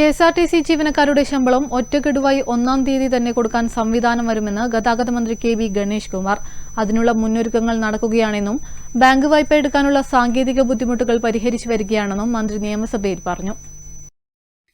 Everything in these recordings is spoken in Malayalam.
K S R T C ജീവനക്കാരുടെ ശമ്പളം ഒറ്റക്കെടുവായി ഒന്നാം തീയതി തന്നെ കൊടുക്കാൻ സംവിധാനം വരുമെന്ന് ഗതാഗത മന്ത്രി കെ വി ഗണേഷ് കുമാർ. അതിനുള്ള മുന്നൊരുക്കങ്ങൾ നടക്കുകയാണെന്നും ബാങ്ക് വായ്പ എടുക്കാനുള്ള സാങ്കേതിക ബുദ്ധിമുട്ടുകൾ പരിഹരിച്ചു വരികയാണെന്നും മന്ത്രി നിയമസഭയിൽ പറഞ്ഞു.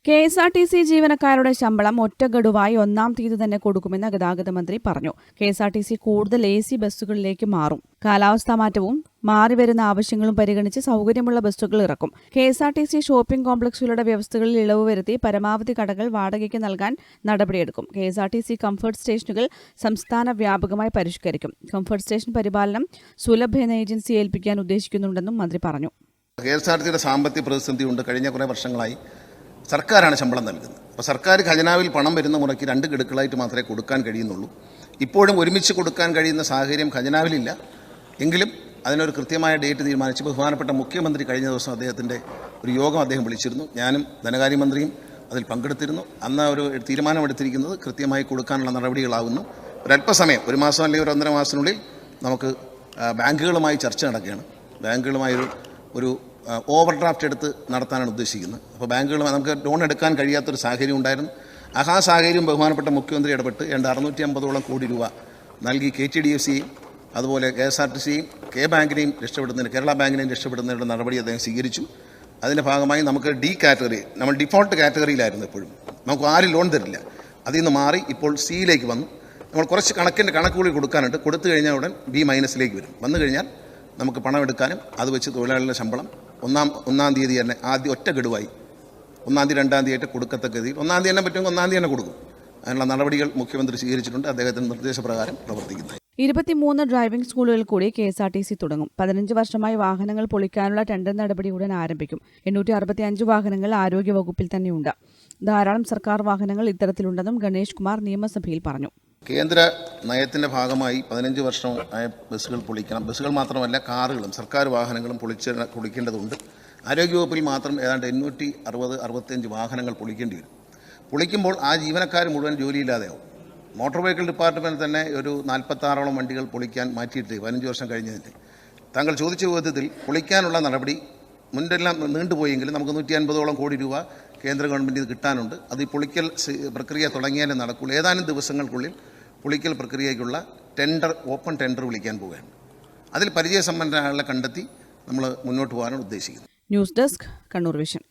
K S R T C ജീവനക്കാരുടെ ശമ്പളം ഒറ്റഗഡുവായി ഒന്നാം തീയതി തന്നെ കൊടുക്കുമെന്ന് ഗതാഗത മന്ത്രി പറഞ്ഞു. K S R T C കൂടുതൽ എ സി ബസ്സുകളിലേക്ക് മാറും. കാലാവസ്ഥാ മാറ്റവും മാറിവരുന്ന ആവശ്യങ്ങളും പരിഗണിച്ച് സൗകര്യമുള്ള ബസ്സുകൾ ഇറക്കും. K S R T C shopping കോംപ്ലക്സുകളുടെ വ്യവസ്ഥകളിൽ ഇളവ് വരുത്തി പരമാവധി കടകൾ വാടകയ്ക്ക് നൽകാൻ നടപടിയെടുക്കും. K S R T C comfort സ്റ്റേഷനുകൾ സംസ്ഥാന വ്യാപകമായി പരിഷ്കരിക്കും. കംഫർട്ട് സ്റ്റേഷൻ പരിപാലനം സുലഭ എന്ന ഏജൻസി ഏൽപ്പിക്കാൻ ഉദ്ദേശിക്കുന്നുണ്ടെന്നും മന്ത്രി പറഞ്ഞു. കെ എസ് ആർ ടിയുടെ സാമ്പത്തിക പ്രതിസന്ധി ഉണ്ട്. കഴിഞ്ഞ കുറേ വർഷങ്ങളായി സർക്കാരാണ് ശമ്പളം നൽകുന്നത്. അപ്പോൾ സർക്കാർ ഖജനാവിൽ പണം വരുന്ന മുറയ്ക്ക് രണ്ട് ഗഡുക്കളായിട്ട് മാത്രമേ കൊടുക്കാൻ കഴിയുന്നുള്ളൂ. ഇപ്പോഴും ഒരുമിച്ച് കൊടുക്കാൻ കഴിയുന്ന സാഹചര്യം ഖജനാവിലില്ല. എങ്കിലും അതിനൊരു കൃത്യമായ ഡേറ്റ് തീരുമാനിച്ച് ബഹുമാനപ്പെട്ട മുഖ്യമന്ത്രി കഴിഞ്ഞ ദിവസം അദ്ദേഹത്തിന്റെ ഒരു യോഗം അദ്ദേഹം വിളിച്ചിരുന്നു. ഞാനും ധനകാര്യമന്ത്രിയും അതിൽ പങ്കെടുത്തിരുന്നു. അന്ന് ഒരു തീരുമാനമെടുത്തിരിക്കുന്നത് കൃത്യമായി കൊടുക്കാനുള്ള നടപടികളാകുന്നു ഒരല്പസമയം ഒരു മാസം അല്ലെങ്കിൽ ഒരു ഒന്നര മാസത്തിനുള്ളിൽ നമുക്ക് ബാങ്കുകളുമായി ചർച്ച നടക്കുകയാണ്. ബാങ്കുകളുമായി ഒരു ഒരു ഓവർ ഡ്രാഫ്റ്റ് എടുത്ത് നടത്താനാണ് ഉദ്ദേശിക്കുന്നത്. അപ്പോൾ ബാങ്കുകൾ നമുക്ക് ലോൺ എടുക്കാൻ കഴിയാത്തൊരു സാഹചര്യം ഉണ്ടായിരുന്നു. ആ സാഹചര്യം ബഹുമാനപ്പെട്ട മുഖ്യമന്ത്രി ഇടപെട്ട് ഏതാണ്ട് അറുന്നൂറ്റി അമ്പതോളം കോടി രൂപ നൽകി കെ ടി ഡി എഫ് സിയും അതുപോലെ കെ എസ് ആർ ടി സിയും കെ ബാങ്കിനെയും രക്ഷപ്പെടുന്നതിന് കേരള ബാങ്കിനെയും രക്ഷപ്പെടുന്നതിനുള്ള നടപടി അദ്ദേഹം സ്വീകരിച്ചു. അതിന്റെ ഭാഗമായി നമുക്ക് ഡി കാറ്റഗറി നമ്മൾ ഡിഫോൾട്ട് കാറ്റഗറിയിലായിരുന്നു എപ്പോഴും. നമുക്ക് ആരും ലോൺ തരില്ല. അതിൽ നിന്ന് മാറി ഇപ്പോൾ സിയിലേക്ക് വന്നു. നമ്മൾ കുറച്ച് കണക്കിന്റെ കണക്കുകൂടി കൊടുക്കാനുണ്ട്. കൊടുത്തു കഴിഞ്ഞാൽ ഉടൻ ബി മൈനസിലേക്ക് വരും. വന്നു കഴിഞ്ഞാൽ നമുക്ക് പണം എടുക്കാനും അത് വെച്ച് തൊഴിലാളികളുടെ ശമ്പളം ഒന്നാം ഒന്നാം തീയതി തന്നെ ആദ്യം ഒറ്റ ഗഡുവായി. ഒന്നാം തീയതി രണ്ടാം തീയതി ആയിട്ട് കൊടുക്കത്തക്ക രീതിയിൽ ഒന്നാം തീയതി തന്നെ പറ്റുമെങ്കിൽ ഒന്നാം തീയതി തന്നെ കൊടുക്കും. അതിനുള്ള നടപടികൾ മുഖ്യമന്ത്രി സ്വീകരിച്ചിട്ടുണ്ട്. അദ്ദേഹത്തിന്റെ നിർദ്ദേശപ്രകാരം പ്രവർത്തിക്കുന്നത് ഇരുപത്തിമൂന്ന് ഡ്രൈവിംഗ് സ്കൂളുകൾ കൂടി K S R T C തുടങ്ങും. പതിനഞ്ച് വർഷമായി വാഹനങ്ങൾ പൊളിക്കാനുള്ള ടെൻഡർ നടപടി ഉടൻ ആരംഭിക്കും. എണ്ണൂറ്റി അറുപത്തി അഞ്ച് വാഹനങ്ങൾ ആരോഗ്യവകുപ്പിൽ തന്നെയുണ്ട്. ധാരാളം സർക്കാർ വാഹനങ്ങൾ ഇത്തരത്തിലുണ്ടെന്നും ഗണേഷ് കുമാർ നിയമസഭയിൽ പറഞ്ഞു. കേന്ദ്ര നയത്തിന്റെ ഭാഗമായി പതിനഞ്ച് വർഷം ആയ ബസ്സുകൾ പൊളിക്കണം. ബസ്സുകൾ മാത്രമല്ല കാറുകളും സർക്കാർ വാഹനങ്ങളും പൊളിച്ച് പൊളിക്കേണ്ടതുണ്ട്. ആരോഗ്യവകുപ്പിൽ മാത്രം ഏതാണ്ട് എണ്ണൂറ്റി അറുപത് അറുപത്തിയഞ്ച് വാഹനങ്ങൾ പൊളിക്കേണ്ടി വരും. പൊളിക്കുമ്പോൾ ആ ജീവനക്കാർ മുഴുവൻ ജോലിയില്ലാതെയാവും. മോട്ടോർ വെഹിക്കിൾ ഡിപ്പാർട്ട്മെന്റ് തന്നെ ഒരു നാൽപ്പത്താറോളം വണ്ടികൾ പൊളിക്കാൻ മാറ്റിയിട്ട് പതിനഞ്ച് വർഷം കഴിഞ്ഞതിന്റെ താങ്കൾ ചോദിച്ച വിധത്തിൽ പൊളിക്കാനുള്ള നടപടി മുൻപെല്ലാം നീണ്ടുപോയെങ്കിലും നമുക്ക് നൂറ്റി അൻപതോളം കോടി രൂപ കേന്ദ്ര ഗവൺമെന്റ് ഇത് കിട്ടാനുണ്ട്. അത് ഈ പൊളിക്കൽ പ്രക്രിയ തുടങ്ങിയാലേ നടക്കുള്ളൂ. ഏതാനും ദിവസങ്ങൾക്കുള്ളിൽ പൊളിക്കൽ പ്രക്രിയയ്ക്കുള്ള ടെൻഡർ ഓപ്പൺ ടെൻഡർ വിളിക്കാൻ പോവുകയാണ്. അതിൽ പരിചയസമ്പന്നരാളെ കണ്ടെത്തി നമ്മൾ മുന്നോട്ട് പോകാനാണ് ഉദ്ദേശിക്കുന്നത്. News desk Kannur vision.